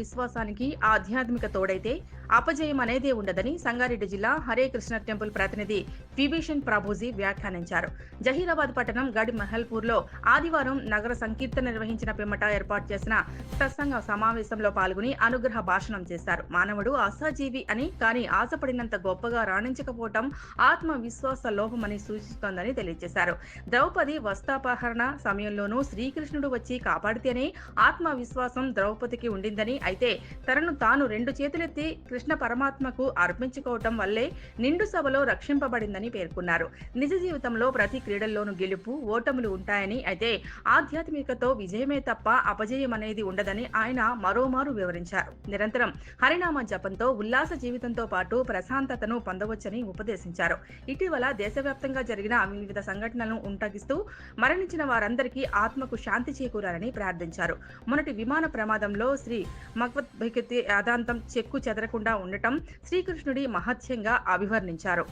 విశ్వాసానికి ఆధ్యాత్మిక తోడైతే అపజయం అనేదే ఉండదని సంగారెడ్డి జిల్లా హరే కృష్ణ టెంపుల్ ప్రతినిధి విభీషణ్ ప్రభుజీ వ్యాఖ్యానించారు. జహీరాబాద్ పట్టణం గడి మహల్పూర్లో ఆదివారం నగర సంకీర్తన నిర్వహించిన పిమ్మట ఏర్పాటు చేసిన సత్సంగ సమావేశంలో పాల్గొని అనుగ్రహ భాషణం చేశారు. మానవుడు అసహజీవి అని కానీ ఆశపడినంత గొప్పగా రాణించకపోవటం ఆత్మవిశ్వాస లోపమని సూచిస్తోందని తెలియజేశారు. ద్రౌపది వస్తాపహరణ సమయంలోనూ శ్రీకృష్ణుడు వచ్చి కాపాడితేనే ఆత్మవిశ్వాసం ద్రౌపదికి ఉండిందని అయితే తనను తాను రెండు చేతులెత్తి కృష్ణ పరమాత్మకు అర్పించుకోవటం వల్లే నిండు సభలో రక్షింపబడిందని పేర్కొన్నారు. నిజ జీవితంలో ప్రతి క్రీడల్లోనూ గెలుపు ఓటములు ఉంటాయని అయితే ఆధ్యాత్మికతో విజయమే తప్ప అపజయం అనేది ఉండదని ఆయన మరోమారు వివరించారు. నిరంతరం హరినామ జపంతో ఉల్లాస జీవితంతో పాటు ప్రశాంతతను పొందవచ్చని ఉపదేశించారు. ఇటీవల దేశవ్యాప్తంగా జరిగిన వివిధ సంఘటనలను ఉంటగిస్తూ మరణించిన వారందరికీ ఆత్మకు శాంతి చేకూరాలని ప్రార్థించారు. మొన్నటి విమాన ప్రమాదంలో శ్రీ మగ్వద్భక్తి యాదాంతం చెక్కు చెదరకుండా ఉండటం శ్రీకృష్ణుడి మహత్యంగా అభివర్ణించారు.